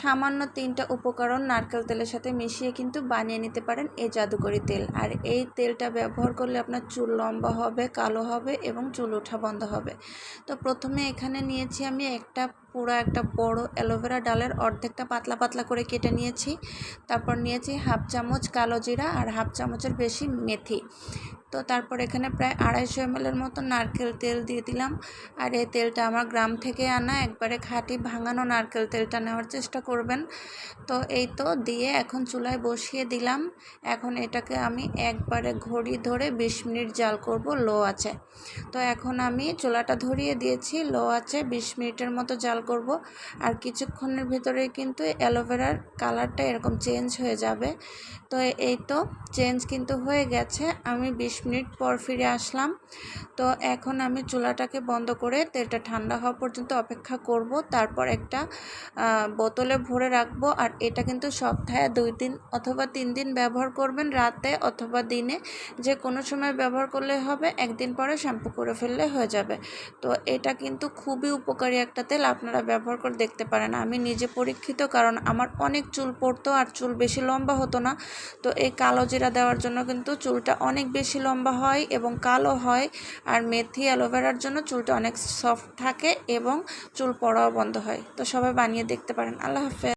সামান্য তিনটা উপকরণ নারকেল তেলের সাথে মিশিয়ে কিন্তু বানিয়ে নিতে পারেন এই জাদুকরি তেল। আর এই তেলটা ব্যবহার করলে আপনার চুল লম্বা হবে, কালো হবে এবং চুল ওঠা বন্ধ হবে। তো প্রথমে এখানে নিয়েছি আমি একটা পুরো একটা বড় অ্যালোভেরা ডালের অর্ধেকটা পাতলা পাতলা করে কেটে নিয়েছি। তারপর নিয়েছি হাফ চামচ কালো জিরা আর হাফ চামচের বেশি মেথি। তো তারপর এখানে প্রায় আড়াইশো এমএলের মতো নারকেল তেল দিয়ে দিলাম। আর এই তেলটা আমার গ্রাম থেকে আনা, একবারে খাঁটি ভাঙানো নারকেল তেলটা নেওয়ার চেষ্টা করবেন। তো এই তো দিয়ে এখন চুলায় বসিয়ে দিলাম। এখন এটাকে আমি একবারে ঘড়ি ধরে বিশ মিনিট জাল করব লো আছে তো এখন আমি চুলাটা ধরিয়ে দিয়েছি, লো আছে বিশ মিনিটের মতো জাল করব। আর কিছুক্ষণের ভিতরেই কিন্তু অ্যালোভেরার কালারটা এরকম চেঞ্জ হয়ে যাবে। তো এই তো চেঞ্জ কিন্তু হয়ে গেছে। আমি বিশ মিনিট পর ফিরে আসলাম। তো এখন আমি চুলাটাকে বন্ধ করে তেলটা ঠান্ডা হওয়া পর্যন্ত অপেক্ষা করব। তারপর একটা বোতলে ভরে রাখব। আর এটা কিন্তু সপ্তাহে দুই দিন অথবা তিন দিন ব্যবহার করবেন রাতে অথবা দিনে। যে কোনো সময় ব্যবহার করলে হবে, একদিন পরে শ্যাম্পু করে ফেললে হয়ে যাবে। তো এটা কিন্তু খুবই উপকারী একটা তেল। আপনারা ব্যবহার করে দেখতে পারেন। আমি নিজে পরীক্ষিত কারণ আমার অনেক চুল পড়তো আর চুল বেশি লম্বা হতো না। তো এই কালো জিরা দেওয়ার জন্য কিন্তু চুলটা অনেক বেশি লম্বা হয় এবং কালো হয় আর মেথি অ্যালোভেরার জন্য চুলটা অনেক সফট থাকে এবং চুল পড়াও বন্ধ হয়। তো সবাই বানিয়ে দেখতে পারেন। আল্লাহ হাফেজ।